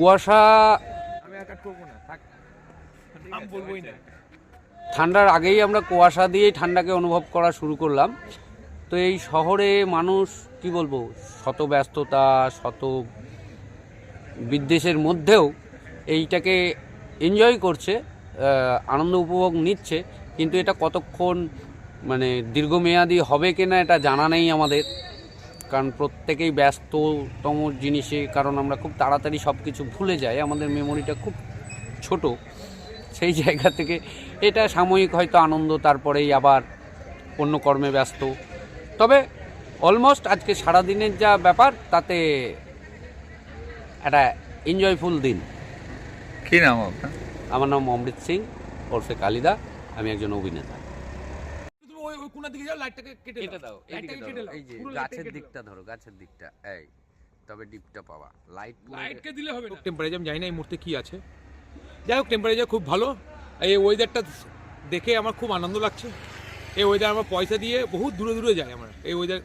কুয়াশা আমি আর কাট করব না থাক। আমি বলবোই না। ঠান্ডার আগেই আমরা কুয়াশা দিয়েই ঠান্ডাকে অনুভব করা শুরু করলাম। তো এই শহরে মানুষ কি বলব শত ব্যস্ততা শত বিদ্বেষের মধ্যেও এইটাকে এনজয় করছে আনন্দ উপভোগ নিচ্ছে। কিন্তু এটা কতক্ষণ মানে দীর্ঘমেয়াদী হবে কিনা এটা জানা নেই আমাদের। কারণ প্রত্যেকেই ব্যস্ততম জিনিসে কারণ আমরা খুব তাড়াতাড়ি সব কিছু ভুলে যাই আমাদের মেমোরিটা খুব ছোট। সেই জায়গা থেকে এটা সাময়িক হয়তো আনন্দ তারপরেই আবার অন্য কর্মে ব্যস্ত। তবে অলমোস্ট আজকে সারাদিনের যা ব্যাপার তাতে একটা এনজয়ফুল দিন। কি নাম আপনার? আমার নাম অমৃত সিং ওরফে কালিদা আমি একজন অভিনেতা। কোনার দিকে যাও লাইটটাকে কেটে কেটে দাও লাইটটাকে কেটে দাও। এই যে গাছের দিকটা ধরো গাছের দিকটা এই তবে ডিপটা পাওয়া। লাইট লাইটকে দিলে হবে না। টেম্পারেচার আমি জানি না এই মুহূর্তে কি আছে। যাই হোক টেম্পারেচার খুব ভালো। এই ওয়েদারটা দেখে আমার খুব আনন্দ লাগছে। এই ওয়েদার আমার পয়সা দিয়ে বহুত দূরে দূরে যায় আমার। এই ওয়েদার